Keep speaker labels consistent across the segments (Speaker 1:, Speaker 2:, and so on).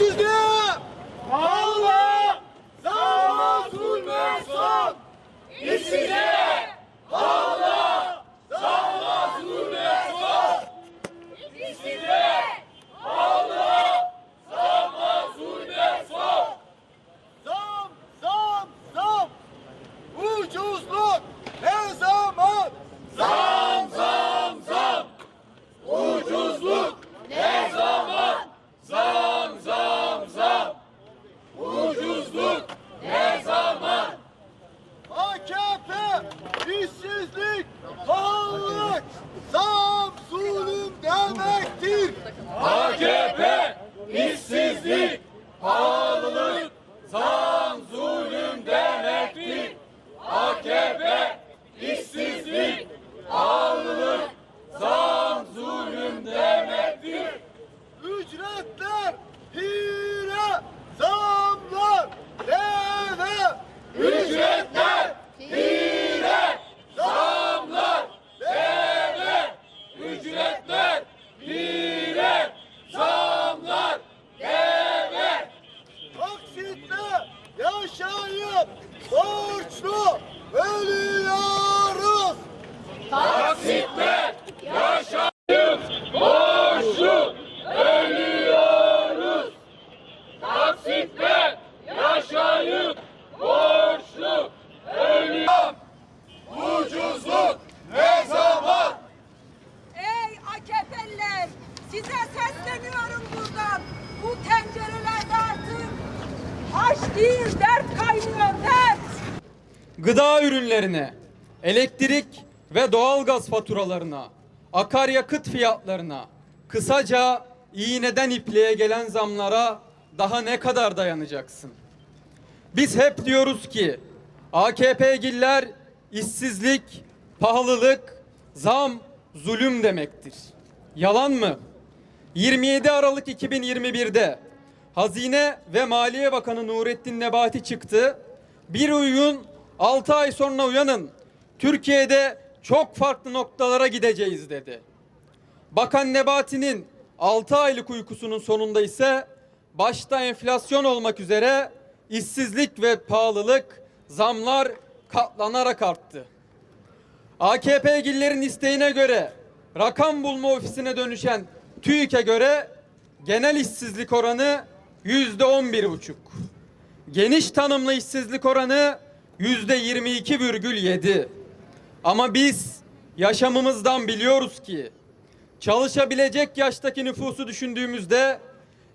Speaker 1: İşsizliğe Allah zaman zulme son. İşsizliğe Allah zaman zulme son. İşsizliğe Allah zaman zulme son. Zam zam zam. Ucuzluk ne zaman? Zam zam zam. Ucuzluk ne zaman? Zam zam zam. Ucuzluk ne zaman? AKP işsizlik, pahalılık, zam zulüm demektir. AKP işsizlik, pahalılık, zam zulüm demektir. AKP işsizlik, pahalılık, zam zulüm demektir. Ücretler hile, zamlar deve. Ücretler hile, zamlar deve. Ücretler hile, zamlar deve. Taksitle yaşayıp borçlu ölüyoruz. Taksitle yaşayıp borçlu ölüyoruz. Taksitle yaşayıp borçlu ölüyoruz. Ucuzluk ne zaman?
Speaker 2: Ey AKP'liler! Size sesleniyorum buradan. Bu tencerelerde artık aş değil dert kaynıyor dert.
Speaker 3: gıda ürünlerine, elektrik ve doğalgaz faturalarına, akaryakıt fiyatlarına, kısaca iğneden ipliğe gelen zamlara daha ne kadar dayanacaksın? Biz hep diyoruz ki AKP'giller işsizlik, pahalılık, zam, zulüm demektir. Yalan mı? 27 Aralık 2021'de Hazine ve Maliye Bakanı Nurettin Nebati çıktı. Bir uyuyun, 6 ay sonra uyanın. Türkiye'de çok farklı noktalara gideceğiz dedi. Bakan Nebati'nin 6 aylık uykusunun sonunda ise başta enflasyon olmak üzere işsizlik ve pahalılık, zamlar katlanarak arttı. AKP'lilerin isteğine göre rakam bulma ofisine dönüşen TÜİK'e göre genel işsizlik oranı yüzde on bir buçuk. Geniş tanımlı işsizlik oranı yüzde yirmi iki virgül yedi. Ama biz yaşamımızdan biliyoruz ki çalışabilecek yaştaki nüfusu düşündüğümüzde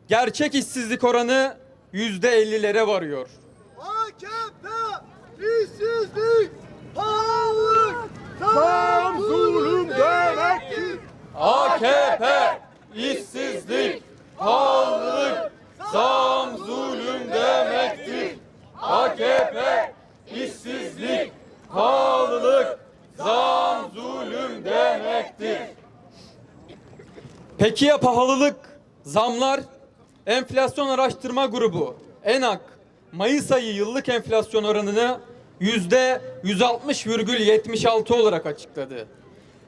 Speaker 3: gerçek işsizlik oranı yüzde ellilere varıyor.
Speaker 1: AKP işsizlik, pahalılık, zam zulüm demektir.
Speaker 3: AKP işsizlik, pahalılık, zam, zulüm demektir. AKP işsizlik, pahalılık, zam, zulüm demektir. Peki ya pahalılık, zamlar? Enflasyon Araştırma Grubu ENAK Mayıs ayı yıllık enflasyon oranını yüzde 160,76 olarak açıkladı.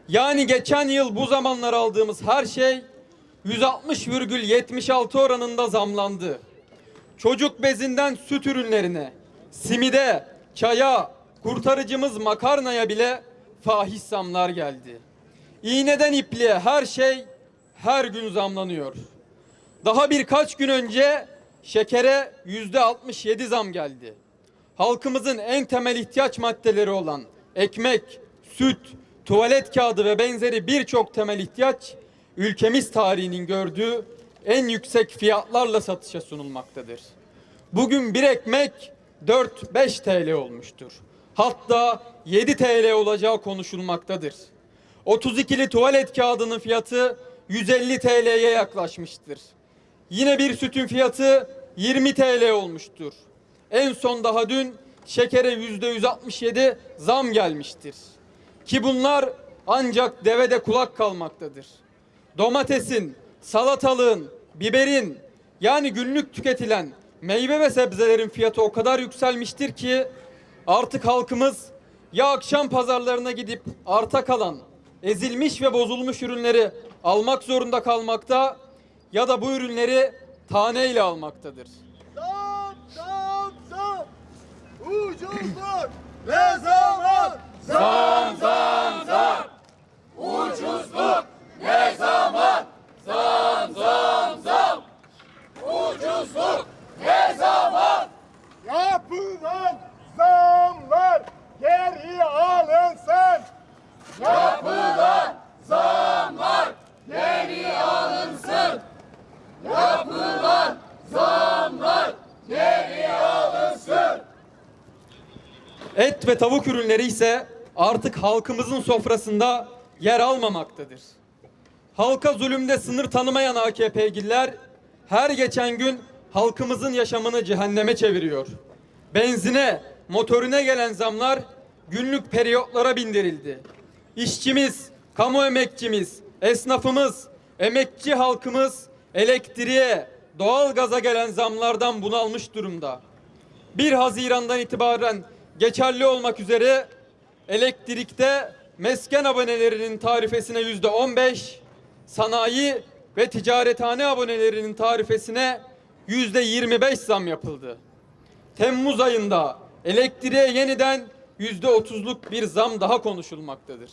Speaker 3: Yani geçen yıl bu zamanlar aldığımız her şey 160,76 oranında zamlandı. Çocuk bezinden süt ürünlerine, simide, çaya, kurtarıcımız makarnaya bile fahiş zamlar geldi. İğneden ipliğe her şey her gün zamlanıyor. Daha birkaç gün önce şekere yüzde 67 zam geldi. Halkımızın en temel ihtiyaç maddeleri olan ekmek, süt, tuvalet kağıdı ve benzeri birçok temel ihtiyaç ülkemiz tarihinin gördüğü en yüksek fiyatlarla satışa sunulmaktadır. Bugün bir ekmek 4-5 TL olmuştur. Hatta 7 TL olacağı konuşulmaktadır. 32'li tuvalet kağıdının fiyatı 150 TL'ye yaklaşmıştır. Yine bir sütün fiyatı 20 TL olmuştur. En son daha dün şekere yüzde 167 zam gelmiştir. Ki bunlar ancak devede kulak kalmaktadır. Domatesin, salatalığın, biberin yani günlük tüketilen meyve ve sebzelerin fiyatı o kadar yükselmiştir ki artık halkımız ya akşam pazarlarına gidip arta kalan ezilmiş ve bozulmuş ürünleri almak zorunda kalmakta ya da bu ürünleri taneyle almaktadır.
Speaker 1: Zam zam zam. Ucuzluk ne zaman? Zam zam zam. Ucuzluk ne zaman? Zam zam zam. Ucuzluk ne zaman? Yapılan zamlar geri alınsın. Yapılan zamlar geri alınsın. Yapılan zamlar geri alınsın.
Speaker 3: Ve tavuk ürünleri ise artık halkımızın sofrasında yer almamaktadır. Halka zulümde sınır tanımayan AKP'liler her geçen gün halkımızın yaşamını cehenneme çeviriyor. Benzine, motorine gelen zamlar günlük periyotlara bindirildi. İşçimiz, kamu emekçimiz, esnafımız, emekçi halkımız elektriğe, doğalgaza gelen zamlardan bunalmış durumda. 1 Haziran'dan itibaren geçerli olmak üzere elektrikte mesken abonelerinin tarifesine yüzde 15, sanayi ve ticarethane abonelerinin tarifesine yüzde 25 zam yapıldı. Temmuz ayında elektriğe yeniden yüzde 30'luk bir zam daha konuşulmaktadır.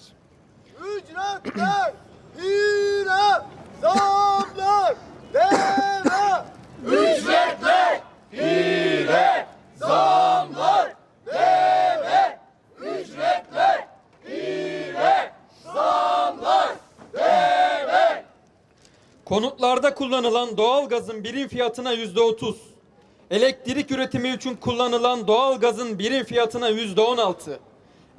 Speaker 1: Ücretler, hile, zamlar, deve. Ücretler, hile, zamlar, deve. Ücretler, hile, zamlar, deve.
Speaker 3: Konutlarda kullanılan doğal gazın birim fiyatına yüzde otuz. Elektrik üretimi için kullanılan doğal gazın birim fiyatına yüzde on altı.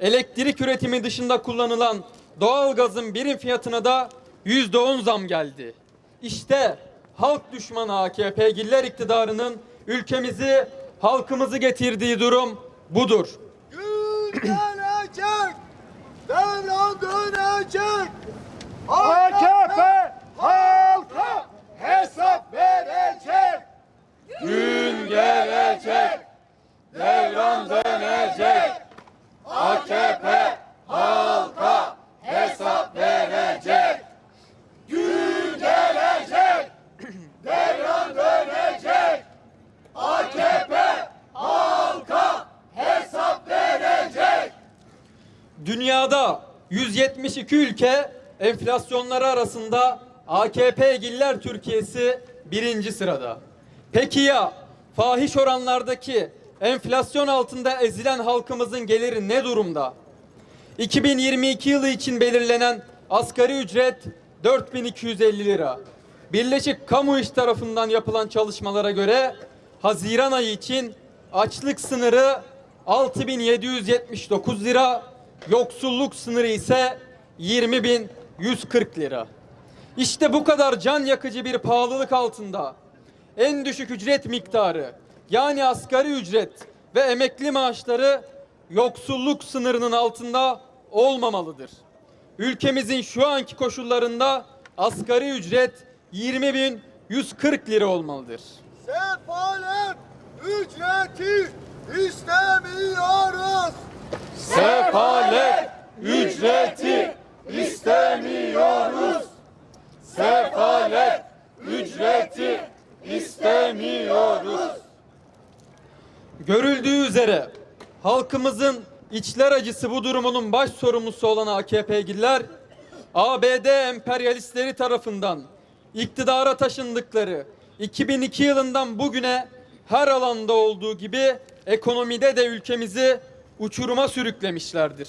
Speaker 3: Elektrik üretimi dışında kullanılan doğal gazın birim fiyatına da yüzde on zam geldi. İşte halk düşmanı AKP Giller iktidarının ülkemizi, halkımızı getirdiği durum budur.
Speaker 1: Gün gelecek, devran dönecek. AKP halka hesap verecek. Gün gelecek, devran dönecek. AKP halka hesap verecek. Gün gelecek, devran dönecek. AKP halka hesap verecek.
Speaker 3: Dünyada 172 ülke enflasyonları arasında AKP Giller Türkiye'si birinci sırada. Peki ya fahiş oranlardaki enflasyon altında ezilen halkımızın geliri ne durumda? 2022 yılı için belirlenen asgari ücret 4250 lira. Birleşik Kamu İş tarafından yapılan çalışmalara göre Haziran ayı için açlık sınırı 6779 lira, yoksulluk sınırı ise 20140 lira. İşte bu kadar can yakıcı bir pahalılık altında en düşük ücret miktarı yani asgari ücret ve emekli maaşları yoksulluk sınırının altında olmamalıdır. Ülkemizin şu anki koşullarında asgari ücret 20.140 lira olmalıdır.
Speaker 1: Sefalet ücreti istemiyoruz.
Speaker 3: Sefalet
Speaker 1: ücreti istemiyoruz. Sefalet ücreti istemiyoruz.
Speaker 3: Görüldüğü üzere halkımızın içler acısı bu durumunun baş sorumlusu olan AKP'liler ABD emperyalistleri tarafından iktidara taşındıkları 2002 yılından bugüne her alanda olduğu gibi ekonomide de ülkemizi uçuruma sürüklemişlerdir.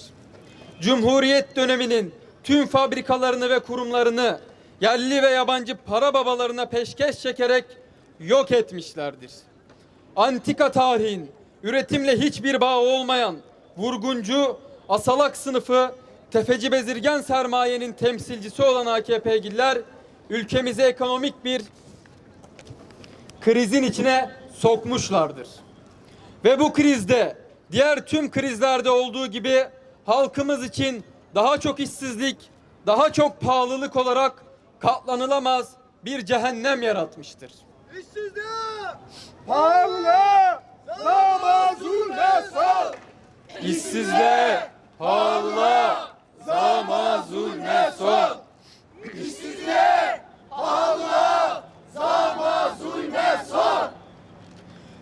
Speaker 3: Cumhuriyet döneminin tüm fabrikalarını ve kurumlarını yerli ve yabancı para babalarına peşkeş çekerek yok etmişlerdir antika tarihin üretimle hiçbir bağı olmayan vurguncu, asalak sınıfı, tefeci bezirgen sermayenin temsilcisi olan AKP'liler ülkemizi ekonomik bir krizin içine sokmuşlardır. Ve bu krizde diğer tüm krizlerde olduğu gibi halkımız için daha çok işsizlik, daha çok pahalılık olarak katlanılamaz bir cehennem yaratmıştır.
Speaker 1: İşsizliğe pahalı zama zulme son.
Speaker 3: İşsizliğe, pahalılığa,
Speaker 1: Zama zulme son. İşsizliğe pahalı zama zulme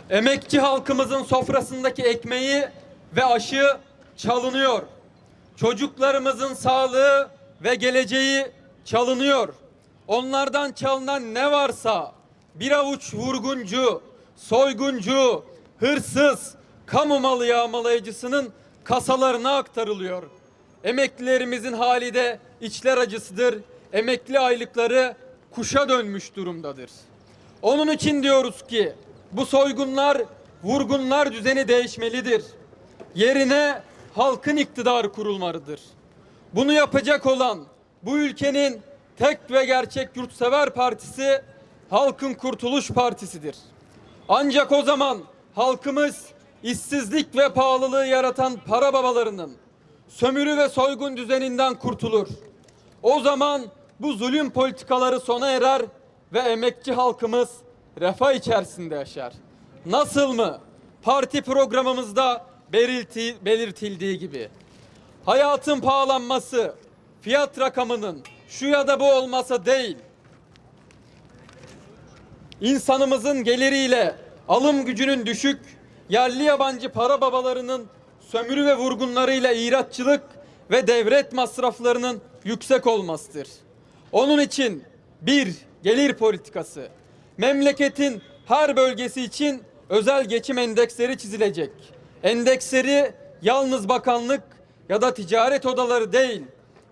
Speaker 3: Emekçi halkımızın sofrasındaki ekmeği ve aşı çalınıyor. Çocuklarımızın sağlığı ve geleceği çalınıyor. Onlardan çalınan ne varsa bir avuç vurguncu, soyguncu, hırsız, kamu malı yağmalayıcısının kasalarına aktarılıyor. Emeklilerimizin hali de içler acısıdır. Emekli aylıkları kuşa dönmüş durumdadır. Onun için diyoruz ki bu soygunlar, vurgunlar düzeni değişmelidir. Yerine halkın iktidarı kurulmalıdır. Bunu yapacak olan bu ülkenin tek ve gerçek yurtsever partisi Halkın Kurtuluş Partisi'dir. Ancak o zaman halkımız işsizlik ve pahalılığı yaratan para babalarının sömürü ve soygun düzeninden kurtulur. O zaman bu zulüm politikaları sona erer ve emekçi halkımız refah içerisinde yaşar. Nasıl mı? Parti programımızda belirti, belirtildiği gibi. Hayatın pahalanması, fiyat rakamının şu ya da bu olmasa değil, insanımızın geliriyle alım gücünün düşük, yerli yabancı para babalarının sömürü ve vurgunlarıyla ihraççılık ve devlet masraflarının yüksek olmasıdır. Onun için bir gelir politikası, memleketin her bölgesi için özel geçim endeksleri çizilecek. Endeksleri yalnız bakanlık ya da ticaret odaları değil,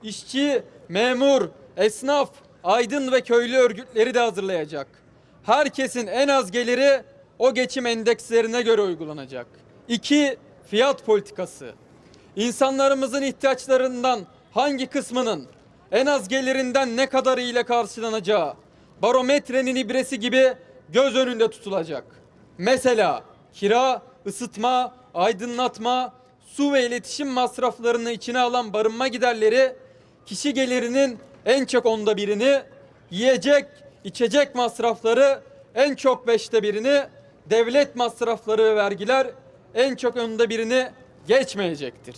Speaker 3: işçi, memur, esnaf, aydın ve köylü örgütleri de hazırlayacak. Herkesin en az geliri o geçim endekslerine göre uygulanacak. İki, fiyat politikası. İnsanlarımızın ihtiyaçlarından hangi kısmının en az gelirinden ne kadarı ile karşılanacağı barometrenin ibresi gibi göz önünde tutulacak. Mesela kira, ısıtma, aydınlatma, su ve iletişim masraflarını içine alan barınma giderleri kişi gelirinin en çok onda birini, yiyecek, içecek masrafları en çok beşte birini, devlet masrafları ve vergiler en çok onda birini geçmeyecektir.